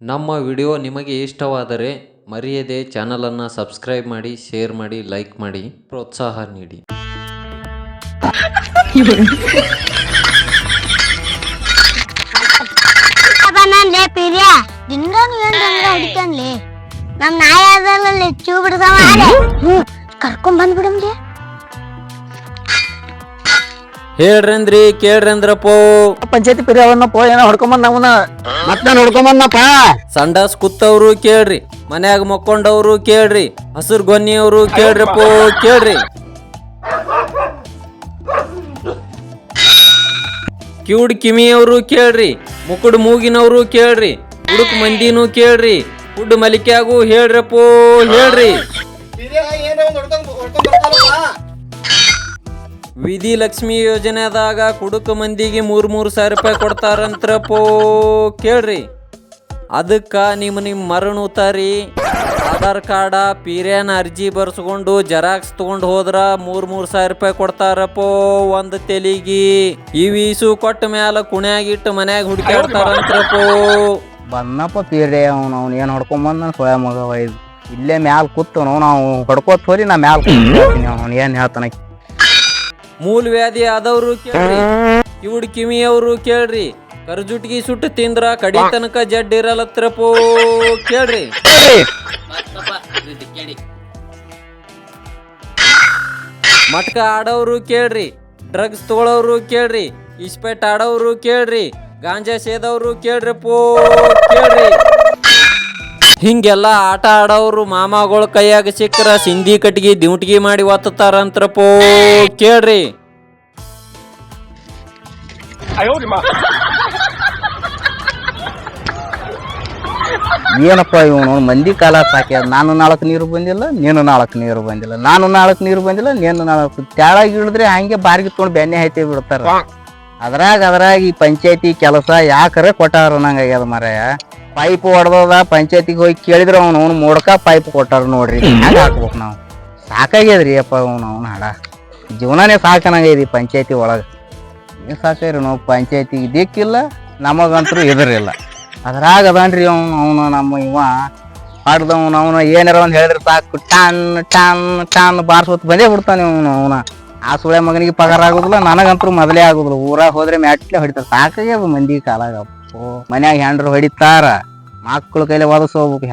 ನಮ್ಮ ವಿಡಿಯೋ ನಿಮಗೆ ಇಷ್ಟವಾದರೆ ಮರೆಯದೆ ಚಾನಲನ್ನು ಸಬ್ಸ್ಕ್ರೈಬ್ ಮಾಡಿ ಶೇರ್ ಮಾಡಿ ಲೈಕ್ ಮಾಡಿ ಪ್ರೋತ್ಸಾಹ ನೀಡಿ. ಬಂದನ್ಲೇ ಪಿರ್ಯ ದಿನದಾಗ ಏನ್ ರಂಗ ಹೊಡಿತಾನ್ಲಿ ನಮ್ ನಾಯಿ ಅದರಲ್ಲಿ ಚೂ ಬಿಡ್ದವ ಕರ್ಕೊಂಡ್ ಬಂದ್ಬಿಡಮ್ಲಿ ಹೇಳ್ರಂದ್ರಿ ಕೇಳ್ರಂದ್ರಪ್ಪೋ. ಪಂಚಾಯತಿ ಪಿರಿಯವನ್ನಪ್ಪ ಏನೋ ಹೊಡ್ಕೊಂಬಂದ್ ನಮ್ಮನ್ನ? ಮತ್ತೆ ಹೊಡ್ಕೊಂಬಂದಪ್ಪ ಸಂಡಾಸ್ ಕುತ್ತವ್ರು ಕೇಳ್ರಿ ಮನ್ಯಾಗ ಮಕ್ಕೊಂಡವ್ರು ಕೇಳ್ರಿ ಹಸಿರು ಗೊನ್ನಿಯವರು ಕೇಳ್ರಪ್ಪೋ ಕೇಳ್ರಿ. ಕಿವುಡ್ ಕಿಮಿಯವರು ಕೇಳ್ರಿ ಮುಕುಡ್ ಮೂಗಿನವರು ಕೇಳ್ರಿ ಹುಡುಕ್ ಮಂದಿನೂ ಕೇಳ್ರಿ ಹುಡ್ ಮಲಿಕ್ಯಾಗೂ ಹೇಳ್ರಪ್ಪೋ ಹೇಳ್ರಿ. ವಿಧಿ ಲಕ್ಷ್ಮಿ ಯೋಜನೆದಾಗ ಕುಡುಕ ಮಂದಿಗೆ ಮೂರ್ ಮೂರ್ ಸಾವಿರ ರೂಪಾಯಿ ಕೊಡ್ತಾರಂತ್ರಪ್ಪೋ ಕೇಳ್ರಿ. ಅದಕ್ಕ ನಿಮ್ಮ ನಿಮ್ಮ ಮರಣ ಉತ್ತಾರಿ ಆಧಾರ್ ಕಾರ್ಡ, ಪೀರ್ಯಾನ ಅರ್ಜಿ ಬರ್ಸ್ಕೊಂಡು ಜೆರಾಕ್ಸ್ ತೊಗೊಂಡು ಹೋದ್ರ ಮೂರ್ ಮೂರ್ ಸಾವಿರ ರೂಪಾಯಿ ಕೊಡ್ತಾರಪ್ಪೋ ಒಂದ್ ತೆಲಿಗಿ. ಈ ವೀಸು ಕೊಟ್ಟ ಮ್ಯಾಲ ಕುಣ್ಯಾಗಿಟ್ಟು ಮನ್ಯಾಗ ಹುಡುಕಾಡ್ತಾರಂತ್ರಪ್ಪೋ ಬಂದಪ್ಪ ಪಿರೇ ಅವ್ನು ಅವ್ನು ಏನು ಹೊಡ್ಕೊಂಬಂದ ಸ್ವಯಂ ಇಲ್ಲೇ ಮ್ಯಾಲ ಕೂತು ನಾವು ಹೊಡ್ಕೋತ ಹೋರಿ, ನಾ ಮ್ಯಾಲ ಕೂತೀನಿ ಅವ್ನು ಏನು ಹೇಳ್ತಾನ ಮೂಲ ವ್ಯಾಧಿ ಆದವ್ರು ಕೇಳ್ರಿ. ಕಿವುಡ್ ಕಿವಿಯವರು ಕೇಳ್ರಿ. ಕರ್ಜುಟ್ಗಿ ಸುಟ್ಟು ತಿಂದ್ರ ಕಡಿ ತನಕ ಜಡ್ ಇರಲತ್ರಪೋ ಕೇಳ್ರಿ. ಮಟ್ಕ ಆಡೋರು ಕೇಳ್ರಿ. ಡ್ರಗ್ಸ್ ತಗೊಳೋರು ಕೇಳ್ರಿ. ಇಸ್ಪೆಟ್ ಆಡೋರು ಕೇಳ್ರಿ. ಗಾಂಜಾ ಸೇದವ್ರು ಪೋ ಕೇಳ್ರಿ. ಹಿಂಗೆಲ್ಲ ಆಟ ಆಡೋರು ಮಾಮಗಳ ಕೈಯಾಗ ಸಿಕ್ಕರ ಸಿಂಧಿ ಕಟ್ಗಿ ದಿವ್ಟಿಗಿ ಮಾಡಿ ಒತ್ತತಾರಂತ್ರಪ್ಪೋ ಕೇಳ್ರಿ. ಏನಪ್ಪ ಇವನು? ಮಂದಿ ಕಾಲ ಸಾಕ್ಯ ನಾನು ನಾಲ್ಕು ನೀರು ಬಂದಿಲ್ಲ ನೀನು ನಾಲ್ಕು ನೀರು ಬಂದಿಲ್ಲ. ನಾನು ನಾಲ್ಕು ನೀರು ಬಂದಿಲ್ಲ ನೀನು ನಾಲ್ಕು ತೆಳಗ ಇಳಿದ್ರೆ ಹಂಗೆ ಬಾರಿಗೆ ತೊಗೊಂಡು ಬೆನ್ನೆ ಹೈತೆ ಬಿಡ್ತಾರ. ಅದ್ರಾಗ ಅದ್ರಾಗ ಈ ಪಂಚಾಯತಿ ಕೆಲಸ ಯಾಕರ ಕೊಟ್ಟಾರ ನಂಗಾಗ್ಯದ ಮರಯ. ಪೈಪ್ ಹೊಡೆದದ ಪಂಚಾಯತಿಗೆ ಹೋಗಿ ಕೇಳಿದ್ರ ಅವ್ನು ಅವ್ನು ಮೋಡ್ಕ ಪೈಪ್ ಕೊಟ್ಟಾರ ನೋಡ್ರಿ. ಹ್ಯಾಂಗ ಹಾಕ್ಬೇಕು ನಾವು? ಸಾಕಾಗ್ಯದ್ರಿ ಅಪ್ಪ ಅವ್ನು ಅವ್ನ ಹಾಡ. ಜೀವನನೇ ಸಾಕನಾಗೈತಿ ಪಂಚಾಯತಿ ಒಳಗೆ. ಏನು ಸಾಕಾಯ್ರಿ ನಾವು? ಪಂಚಾಯತಿ ಇದಕ್ಕಿಲ್ಲ ನಮಗಂತರೂ ಎದುರಿಲ್ಲ ಅದ್ರಾಗ ಅದಾನ್ರಿ ಅವ್ನು ಅವನು ನಮ್ಮ ಇವ. ಹಾಡ್ದವ್ನು ಅವನು ಏನಾರ ಒಂದು ಹೇಳಿದ್ರೆ ಸಾಕು. ಟಾನ್ ಟಾನ್ ಟಾನ್ ಬಾರ್ಸೋತ್ ಬಂದೇ ಬಿಡ್ತಾನೆ ಅವನು ಅವನ. ಆ ಸುಳೆ ಮಗನಿಗೆ ಪಗಾರ ಆಗೋದಿಲ್ಲ ನನಗಂತೂ ಮೊದಲೇ ಆಗೋದಿಲ್ಲ. ಊರಾಗ ಹೋದ್ರೆ ಮ್ಯಾಟ್ಲೆ ಹೊಡಿತಾರೆ. ಸಾಕಾಗ್ಯದ ಮಂದಿ ಕಾಲಾಗ ಮನ್ಯಾಗ ಹ್ಯಾಂಡ್ರು ಹೊಡಿತಾರ. ಮಕ್ಕಳ ಕೈಲಿ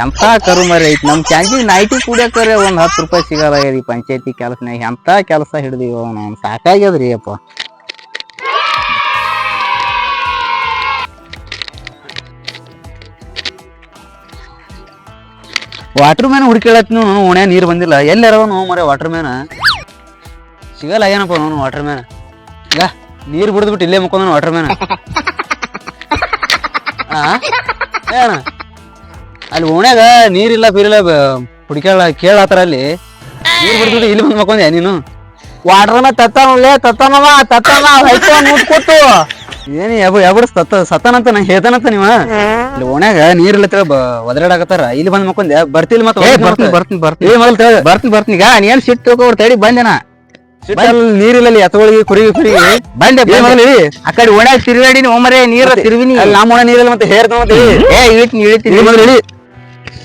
ಎಂತ ಕರು ಮರಿ ಐತಿ. ನಮ್ ಚಾಂಜಿಗೆ ನೈಟಿ ಕುಡಿಯಕರೆ ಒಂದ್ ಹತ್ತು ರೂಪಾಯಿ ಸಿಗಲ್ಲ ಈ ಪಂಚಾಯತಿ ಕೆಲಸನಾಗ ಎಂತ ಕೆಲಸ ಹಿಡ್ದೀವಿ ನಾನು. ಸಾಕಾಗ್ಯದ್ರಿ ಅಪ್ಪ. ವಾಟರ್ ಮ್ಯಾನ್ ಹುಡುಕಿಳತ್ನು ಓಣೆ ನೀರು ಬಂದಿಲ್ಲ. ಎಲ್ಲಾರವ ನಾವು ಮರೆ ವಾಟರ್ ಮ್ಯಾನ್ ಸಿಗಲ್ಲ ಏನಪ್ಪ ನೋನು ವಾಟರ್ ಮ್ಯಾನ್ ಈಗ ನೀರು ಬಿಡದ್ಬಿಟ್ಟು ಇಲ್ಲೇ ಮುಕ್ಕೊಂಡ್ ವಾಟರ್ ಮ್ಯಾನ್ ಏನ? ಅಲ್ಲಿ ಓಣ್ಯಾಗ ನೀರಿಲ್ಲ ಬೀರಿಲ್ಲ ಹುಡುಕ್ಯಾಳ ಕೇಳತ್ತಾರ ಅಲ್ಲಿ. ನೀರ್ ಬಿಡ್ದ್ಬಿಟ್ಟು ಇಲ್ಲಿ ಬಂದ್ ಮಕ್ಕೊಂದೆ ನೀನು? ವಾಟರ್ ಮ್ಯಾನ್ ತತ್ತಾನಲ್ಲೇ ತತ್ತಾನವ ತತ್ತಾನ ಹೈತ ಮೂಟ್ ಕೊಟ್ಟು ಏನು ಯಾವ ಯಾವಡ್ ತತ್ತ ಸತ್ತಾನಂತ ನಂಗೆ ಹೇಳ್ತಾನಂತ ನೀವ? ಇಲ್ಲಿ ಓಣ್ಯಾಗ ನೀರಿಲ್ಲ ತಿಳ ಒದರಾಡಕತ್ತಾರ. ಇಲ್ಲಿ ಬಂದ್ ಮಕ್ಕೊಂದೆ ಬರ್ತಿಲ್ ಮತ್ತೆ ಬರ್ತೀನಿ ಬರ್ತೀನಿ ಬರ್ತೀನಿ. ಬರ್ತೀನಿ ಬರ್ತೀನಿ. ಈಗ ನೀನ್ ಸಿಟ್ಟು ತಗೋರ್ ತಡಿ ಬಂದೆನ ನೀರಿಲ್ಲ ಅಲ್ಲಿ ಎತ್ತೊಳಗಿ ಕುರಿಗೆ ಕುರಿಗೆ. ಬಂಡೆ ಆ ಕಡೆ ಓಣ್ಯಾಗ ತಿರುಗಾಡಿನಿ ಒಮ್ಮರೆ ನೀರ ತಿರುವಿನಿ ಅಲ್ಲಿ ನಮ್ಮ ಓಣ ನೀರಿಲ್ಲ ಮತ್ತೆ ಹೇರ್ತ ಮತ್ತೆ ಏ ಇಳಿತೀನಿ ಇಳಿತೀನಿ.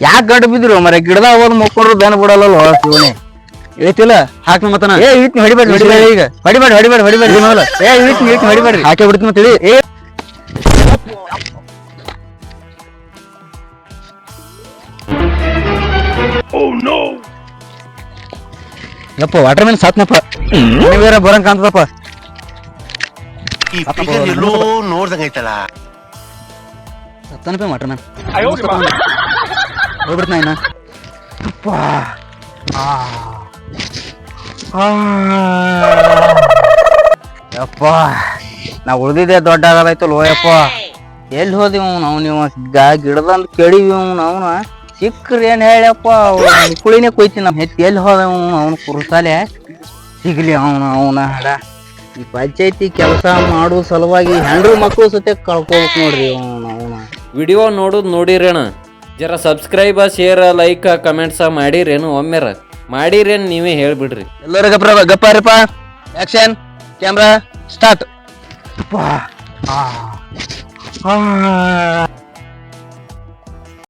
ಯಾಕೆ ಗಡ್ಡ ಬಿದ್ರು ಮರೆ ಗಿಡದಾಗ ಹೋದ್ ಮುಕ್ಕೊಂಡ್ರು ಬೆನ್ ಬಿಡಲ್ಲ ಶಿವನೇ. ಇಳಿತಿಲ್ಲ? ಹಾಕ್ ಮತನ ಏ ಇಳಿತೀನಿ ಹೊಡಿಬೇಡ ಈಗ? ಹೊಡಿಬೇಡ ಹೊಡಿಬೇಡ ಹೊಡಿಬೇಡ ಮೊದಲು ಏ ಇಳಿತೀನಿ ಇಳಿತೀನಿ ಹೊಡಿಬೇಡ್ರಿ. ಹಾಕೇ ಬಿಡ್ತೀನಿ ಮತ್ತೆ ಏ. ಯಪ್ಪ ವಾಟರ್ ಮ್ಯಾನ್ ಸಾತ್ನಪ್ಪ. ಬೇರೆ ಬರಂಗ್ ಕಾಣ್ತದಪ್ಪ. ಈ ಫಿಗರ್ ಎಲ್ಲೋ ನೋಡ್ದಂಗೈತಲ್ಲ ಸತ್ತನಪ್ಪ ವಾಟರ್ ಮ್ಯಾನ್ ಹೋಗ್ಬಿಡ್ತಾನ ಇನ್ನ. ಅಪ್ಪ ಆ. ಆ. ಯಪ್ಪ. ನಾ ಉಳ್ದಿದ್ದೆ ದೊಡ್ಡ ಆಗದಾಯ್ತು ಲೋಯಪ್ಪ ಎಲ್ಲಿ ಹೋದಿವ್ ನಾವು ನೀವು ಗಿಡದಂದು ಕೇಳಿವಿ ನಾವು ಅವನ. ಸಿಕ್ಕ್ರಿ ಏನ್ ಹೇಳಪ್ಪ ಕುಳಿನೇ ಕೊಯ್ತೀನಿ ನಮ್ಮ ಹೆತ್ತಿ. ಎಲ್ಲಿ ಹೋದ ಅವನು? ಕುರುಸಾಲೆ. ಸಿಗ್ಲಿ ಅವನು ಅವನ ಹಡ. ಈ ಪಂಚಾಯತಿ ಕೆಲಸ ಮಾಡೋ ಸಲುವಾಗಿ ಹೆಂಡ್ರು ಮಕ್ಕಳು ಸತೆ ಕಳ್ಕೊಬೇಕು ನೋಡ್ರಿ ಅವನು ಅವನ. ವಿಡಿಯೋ ನೋಡುದು ನೋಡಿರೇಣ ಜರ ಸಬ್ಸ್ಕ್ರೈಬ ಶೇರ್ ಲೈಕ್ ಕಮೆಂಟ್ಸ ಮಾಡಿರೇನು ಒಮ್ಮೆರ? ಮಾಡಿರೇನು ನೀವೇ ಹೇಳ್ಬಿಡ್ರಿ. ಎಲ್ಲರ ಗಪ್ಪ ಗಪ್ಪಾರಪ್ಪ ಆಕ್ಷನ್ ಕ್ಯಾಮ್ರಾ ಸ್ಟಾರ್ಟ್